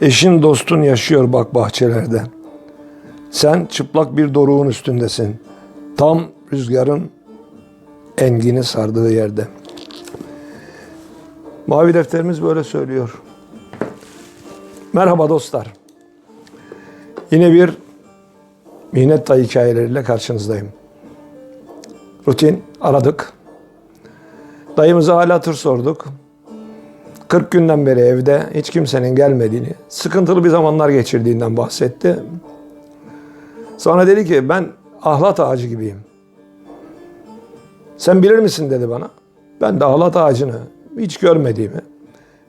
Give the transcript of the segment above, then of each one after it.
Eşin dostun yaşıyor bak bahçelerde. Sen çıplak bir doruğun üstündesin. Tam rüzgarın engini sardığı yerde. Mavi defterimiz böyle söylüyor. Merhaba dostlar. Yine bir Mihnet Dayı hikayeleriyle karşınızdayım. Rutin aradık. Dayımıza hal hatır sorduk. 40 günden beri evde hiç kimsenin gelmediğini, sıkıntılı bir zamanlar geçirdiğinden bahsetti. Sonra dedi ki ben ahlat ağacı gibiyim. Sen bilir misin dedi bana. Ben de ahlat ağacını hiç görmediğimi,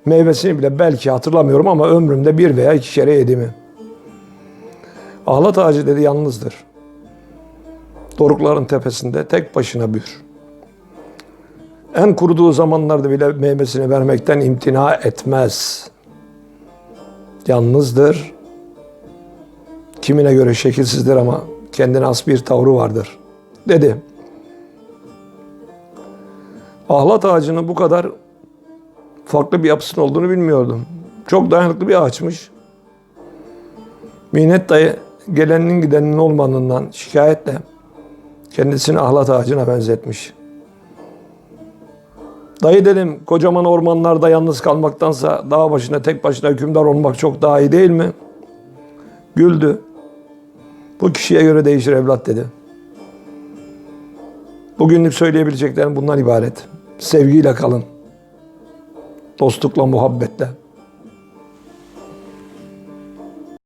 meyvesini bile belki hatırlamıyorum ama ömrümde bir veya iki kere yediğimi. Ahlat ağacı dedi yalnızdır. Dorukların tepesinde tek başına büyür. En kuruduğu zamanlarda bile meyvesini vermekten imtina etmez. Yalnızdır. Kimine göre şekilsizdir ama kendine has bir tavrı vardır. Dedi. Ahlat ağacının bu kadar farklı bir yapısının olduğunu bilmiyordum. Çok dayanıklı bir ağaçmış. Minnet dayı gelenin gidenin olmadığından şikayetle kendisini ahlat ağacına benzetmiş. Dayı dedim kocaman ormanlarda yalnız kalmaktansa dağ başına tek başına hükümdar olmak çok daha iyi değil mi? Güldü. Bu kişiye göre değişir evlat dedi. Bugünlük söyleyebileceklerim bundan ibaret. Sevgiyle kalın. Dostlukla, muhabbetle.